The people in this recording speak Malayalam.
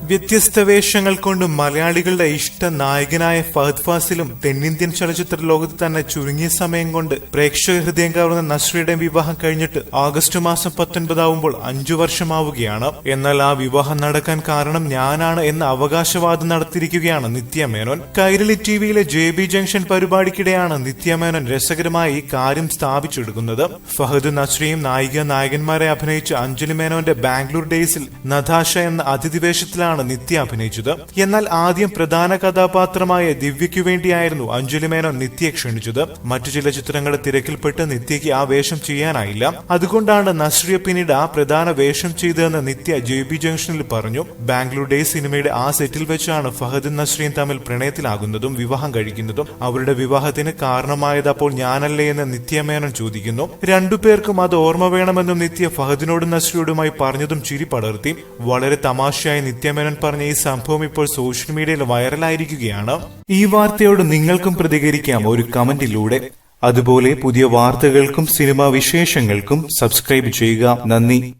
വ്യത്യസ്ത വേഷങ്ങൾ കൊണ്ട് മലയാളികളുടെ ഇഷ്ട നായകനായ ഫഹദ് ഫാസിലും തെന്നിന്ത്യൻ ചലച്ചിത്ര ലോകത്ത് തന്നെ ചുരുങ്ങിയ സമയം കൊണ്ട് പ്രേക്ഷക ഹൃദയം കവർന്ന നസ്രിയുടെ വിവാഹം കഴിഞ്ഞിട്ട് ആഗസ്റ്റ് മാസം പത്തൊൻപതാവുമ്പോൾ അഞ്ചു വർഷമാവുകയാണ്. എന്നാൽ ആ വിവാഹം നടക്കാൻ കാരണം ഞാനാണ് എന്ന അവകാശവാദം നടത്തിയിരിക്കുകയാണ് നിത്യ മേനോൻ. കൈരളി ടിവിയിലെ ജെ ബി ജംഗ്ഷൻ പരിപാടിക്കിടെയാണ് നിത്യ മേനോൻ രസകരമായി ഈ കാര്യം സ്ഥാപിച്ചെടുക്കുന്നത്. ഫഹദ് നസ്രിയും നായിക നായകന്മാരെ അഭിനയിച്ച അഞ്ജലി മേനോന്റെ ബാംഗ്ലൂർ ഡേയ്സിൽ നതാശ എന്ന അതിഥിവേഷത്തിലാണ് നിത്യ അഭിനയിച്ചത്. എന്നാൽ ആദ്യം പ്രധാന കഥാപാത്രമായ ദിവ്യയ്ക്കു വേണ്ടിയായിരുന്നു അഞ്ജലി മേനോൻ നിത്യയെ ക്ഷണിച്ചത്. മറ്റു ചില ചിത്രങ്ങളുടെ തിരക്കിൽപ്പെട്ട് നിത്യയ്ക്ക് ആ വേഷം ചെയ്യാനായില്ല. അതുകൊണ്ടാണ് നസ്രിയ പിന്നീട് ആ പ്രധാന വേഷം ചെയ്തതെന്ന് നിത്യ ജെ ബി ജംഗ്ഷനിൽ പറഞ്ഞു. ബാംഗ്ലൂർ ഡേ സിനിമയുടെ ആ സെറ്റിൽ വെച്ചാണ് ഫഹദ് നസ്രിയും തമ്മിൽ പ്രണയത്തിലാകുന്നതും വിവാഹം കഴിക്കുന്നതും. അവരുടെ വിവാഹത്തിന് കാരണമായത് അപ്പോൾ ഞാനല്ലേ എന്ന് നിത്യ മേനോൻ ചോദിക്കുന്നു. രണ്ടുപേർക്കും അത് ഓർമ്മ വേണമെന്നും നിത്യ ഫഹദിനോടും നസ്രിയോടുമായി പറഞ്ഞതും ചിരി പടർത്തി. വളരെ തമാശയായി നിത്യമേനോൻ പറഞ്ഞ ഈ സംഭവം ഇപ്പോൾ സോഷ്യൽ മീഡിയയിൽ വൈറലായിരിക്കുകയാണ്. ഈ വാർത്തയോട് നിങ്ങൾക്കും പ്രതികരിക്കാം ഒരു കമന്റിലൂടെ. അതുപോലെ പുതിയ വാർത്തകൾക്കും സിനിമാ വിശേഷങ്ങൾക്കും സബ്സ്ക്രൈബ് ചെയ്യുക. നന്ദി.